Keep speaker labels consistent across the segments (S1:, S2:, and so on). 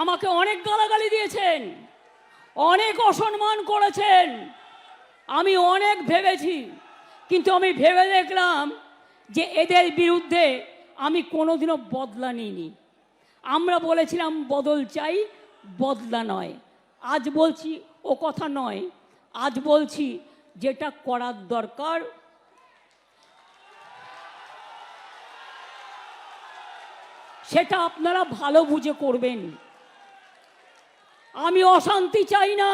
S1: আমাকে অনেক গালাগালি দিয়েছেন, অনেক অসম্মান করেছেন। আমি অনেক ভেবেছি, কিন্তু আমি ভেবে দেখলাম যে এদের বিরুদ্ধে আমি কোনোদিনও বদলা নিইনি। আমরা বলেছিলাম, বদল চাই, বদলা নয়। আজ বলছি, ও কথা নয়। আজ বলছি, যেটা করার দরকার। সেটা আপনারা ভালো বুঝে করবেন। আমি অশান্তি চাই না।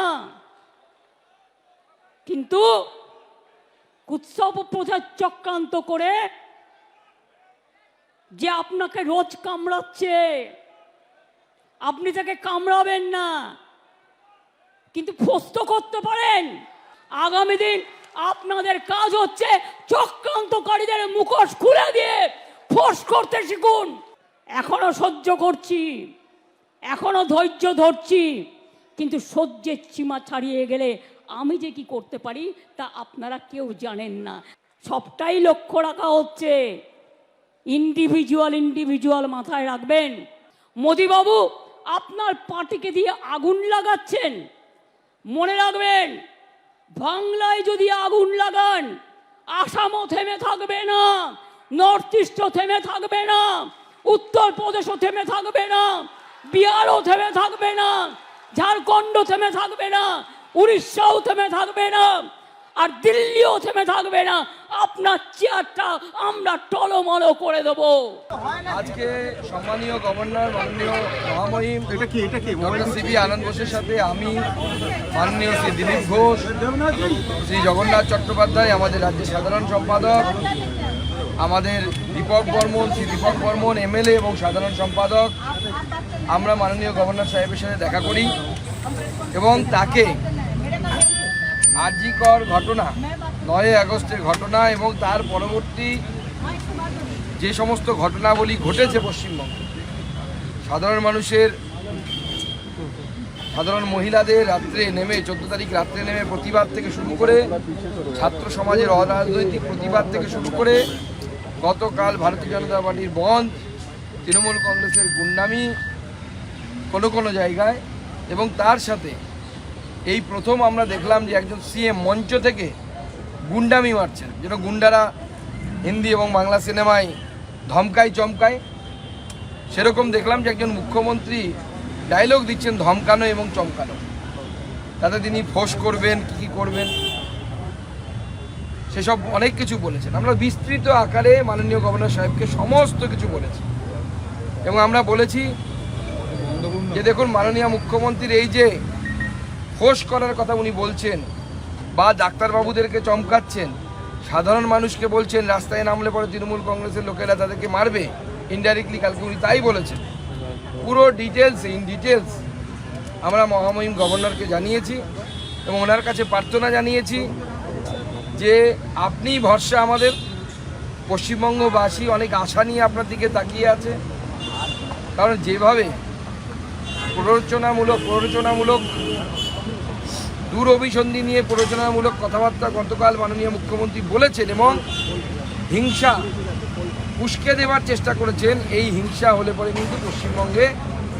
S1: কিন্তু উৎসব প্রচার চক্রান্ত করে যে আপনাকে রোজ কামড়াচ্ছে, আপনি তাকে কামড়াবেন না, কিন্তু ফস্ত করতে পারেন, আগামী দিন আপনাদের কাজ হচ্ছে চক্রান্তকারীদের মুখোশ খুলে দিয়ে ফোর্স করতে শিখুন। এখনও সহ্য করছি, এখনও ধৈর্য ধরছি। কিন্তু সহ্যের সীমা ছাড়িয়ে গেলে আমি যে কি করতে পারি, তা আপনারা কেউ জানেন না। সবটাই লক্ষ্য রাখা হচ্ছে। ইন্ডিভিজুয়াল ইন্ডিভিজুয়াল মাথায় রাখবেন। মোদিবাবু, আপনার পার্টিকে দিয়ে আগুন লাগাচ্ছেন। মনে রাখবেন, বাংলায় যদি আগুন লাগান, আসামও থেমে থাকবে না, নর্থ ইস্টও থেমে থাকবে না, উত্তরপ্রদেশও থেমে থাকবে না, বিহারও থেমে থাকবে না। ঝাড়খণ্ড থেমে থাকবে না উড়িষ্যাও থেমে থাকবে না আর দিল্লিও থেমে থাকবে না। আপনার চেয়ারটা আমরা টলমলো করে দেবো।
S2: আজকে সম্মানীয় গভর্নর মাননীয় মহামহিম
S3: এটা কি এটা কি?
S2: সিবি আনন্দ বোসের সাথে আমি মাননীয় শ্রী দিলীপ ঘোষ শ্রী জগন্নাথ চট্টোপাধ্যায় আমাদের রাজ্যের সাধারণ সম্পাদক আমাদের দীপক বর্মন শ্রী দীপক বর্মন এমএলএ এবং সাধারণ সম্পাদক আমরা মাননীয় গভর্নর সাহেবের সাথে দেখা করি এবং তাকে আরজিকর ঘটনা নয় আগস্টের ঘটনা এবং তার পরবর্তী যে সমস্ত ঘটনাবলী ঘটেছে পশ্চিমবঙ্গে, সাধারণ মানুষের, সাধারণ মহিলাদের রাত্রে নেমে, চোদ্দ তারিখ রাত্রে নেমে প্রতিবাদ থেকে শুরু করে, ছাত্র সমাজের অরাজনৈতিক প্রতিবাদ থেকে শুরু করে, গতকাল ভারতীয় জনতা পার্টির বন্ধ, তৃণমূল কংগ্রেসের গুন্ডামি কোনো কোনো জায়গায় এবং তার সাথে এই প্রথম আমরা দেখলাম যে একজন সিএম মঞ্চ থেকে গুন্ডামি মারছেন, যেটা গুন্ডারা হিন্দি এবং বাংলা সিনেমায় ধমকায় চমকায়। সেরকম দেখলাম যে একজন মুখ্যমন্ত্রী ডায়লগ দিচ্ছেন ধমকানো এবং চমকানো। তাতে তিনি ফোঁস করবেন, কী কী করবেন, সেসব অনেক কিছু বলেছেন। আমরা বিস্তৃত আকারে মাননীয় গভর্নর সাহেবকে সমস্ত কিছু বলেছি। এবং আমরা বলেছি যে দেখুন মাননীয় মুখ্যমন্ত্রীর এই যে ফোঁস করার কথা উনি বলছেন, বা ডাক্তারবাবুদেরকে চমকাচ্ছেন, সাধারণ মানুষকে বলছেন, রাস্তায় নামলে পরে তৃণমূল কংগ্রেসের লোকেরা তাদেরকে মারবে ইনডাইরেক্টলি কালকে উনি তাই বলেছেন। পুরো ডিটেলস ইন ডিটেলস আমরা মহামহিম গভর্নরকে জানিয়েছি এবং ওনার কাছে প্রার্থনা জানিয়েছি যে আপনি ভরসা আমাদের। পশ্চিমবঙ্গবাসী অনেক আশা নিয়ে আপনার দিকে তাকিয়ে আছে। কারণ যেভাবে প্ররোচনামূলক প্ররোচনামূলক দূর অভিসন্ধি নিয়ে প্ররোচনামূলক কথাবার্তা গতকাল মাননীয় মুখ্যমন্ত্রী বলেছেন এবং হিংসা উস্কে দেওয়ার চেষ্টা করেছেন। এই হিংসা হলে পরে কিন্তু পশ্চিমবঙ্গে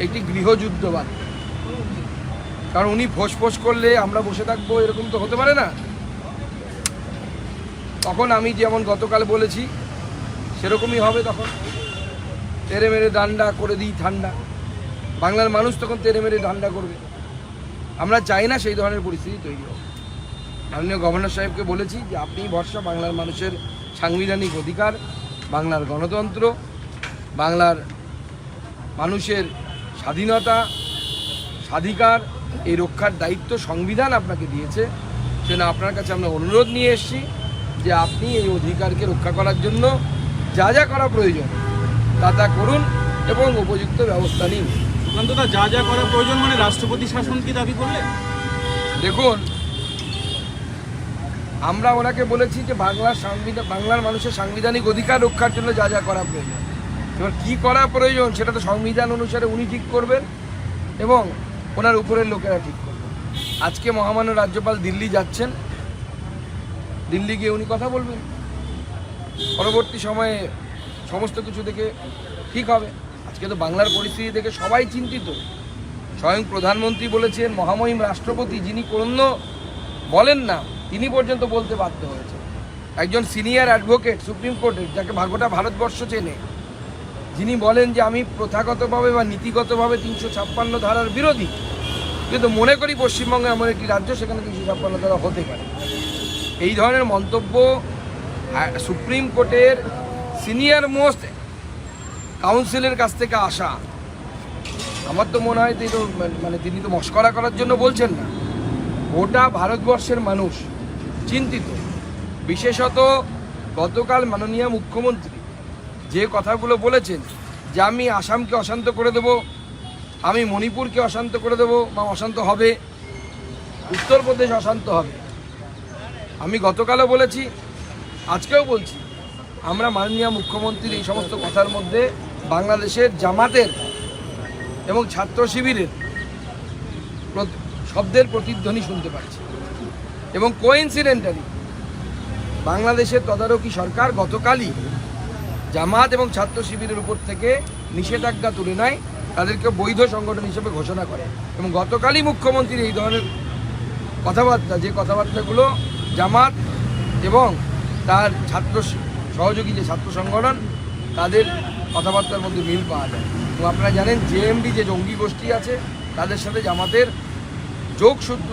S2: একটি গৃহযুদ্ধ কারণ উনি ফোঁস করলে আমরা বসে থাকব, এরকম তো হতে পারে না। তখন আমি যেমন গতকাল বলেছি, সেরকমই হবে তখন। তেরে মেরে ডান্ডা করে দিই ঠান্ডা বাংলার মানুষ তখন তেরে মেরে ডান্ডা করবে। আমরা চাই না সেই ধরনের পরিস্থিতি তৈরি হোক। মাননীয় গভর্নর সাহেবকে বলেছি যে আপনি ভরসা বাংলার মানুষের সাংবিধানিক অধিকার, বাংলার গণতন্ত্র, বাংলার মানুষের স্বাধীনতা, স্বাধিকার, এই রক্ষার দায়িত্ব সংবিধান আপনাকে দিয়েছে। সেজন্য আপনার কাছে আমরা অনুরোধ নিয়ে এসেছি যে আপনি এই অধিকারকে রক্ষা করার জন্য যা যা করা প্রয়োজন, তা তা করুন এবং উপযুক্ত ব্যবস্থা নিন।
S3: সুকান্তদা যা যা করা প্রয়োজন মানে রাষ্ট্রপতি শাসন কি দাবি করলে
S2: দেখুন, আমরা ওনাকে বলেছি যে বাংলার সাংবিধান বাংলার মানুষের সাংবিধানিক অধিকার রক্ষার জন্য যা যা করা প্রয়োজন। এবার কী করা প্রয়োজন সেটা তো সংবিধান অনুসারে উনি ঠিক করবেন এবং ওনার উপরের লোকেরা ঠিক করবেন আজকে মহামান্য রাজ্যপাল দিল্লি যাচ্ছেন। দিল্লি গিয়ে উনি কথা বলবেন। পরবর্তী সময়ে সমস্ত কিছু দেখে ঠিক হবে। আজকে তো বাংলার পরিস্থিতি দেখে সবাই চিন্তিত। স্বয়ং প্রধানমন্ত্রী বলেছেন, মহামহিম রাষ্ট্রপতি যিনি কোনো বলেন না, তিনি পর্যন্ত বলতে বাধ্য হয়েছে একজন সিনিয়র অ্যাডভোকেট, সুপ্রিম কোর্টের, যাকে ভাগ্যটা ভারতবর্ষ চেনে, যিনি বলেন যে আমি প্রথাগতভাবে বা নীতিগতভাবে তিনশো ছাপ্পান্ন ধারার বিরোধী। কিন্তু মনে করি পশ্চিমবঙ্গে এমন একটি রাজ্য, সেখানে তিনশো ছাপ্পান্ন ধারা হতে পারে। এই ধরনের মন্তব্য সুপ্রিম কোর্টের সিনিয়র মোস্ট কাউন্সিলের কাছ থেকে আসা। আমার তো মনে হয় তিনি তো মানে তিনি তো মস্করা করার জন্য বলছেন না। গোটা ভারতবর্ষের মানুষ চিন্তিত। বিশেষত গতকাল মাননীয় মুখ্যমন্ত্রী যে কথাগুলো বলেছেন যে আমি আসামকে অশান্ত করে দেব, আমি মণিপুরকে অশান্ত করে দেব, বা অশান্ত হবে, উত্তরপ্রদেশ অশান্ত হবে। আমি গতকালও বলেছি, আজকেও বলছি, আমরা মাননীয় মুখ্যমন্ত্রীর এই সমস্ত কথার মধ্যে বাংলাদেশের জামাতের এবং ছাত্র শিবিরের শব্দের প্রতিধ্বনি শুনতে পাচ্ছি। এবং কোইন্সিডেন্টালি বাংলাদেশের তদারকি সরকার গতকালই জামাত এবং ছাত্র শিবিরের উপর থেকে নিষেধাজ্ঞা তুলে নেয় তাদেরকে বৈধ সংগঠন হিসেবে ঘোষণা করে। এবং গতকালই মুখ্যমন্ত্রীর এই ধরনের কথাবার্তা, যে কথাবার্তাগুলো জামাত এবং তার ছাত্র সহযোগী যে ছাত্র সংগঠন তাদের কথাবার্তার মধ্যে মিল পাওয়া যায়। এবং আপনারা জানেন জেএমডি যে জঙ্গি গোষ্ঠী আছে, তাদের সাথে জামাতের যোগসূত্র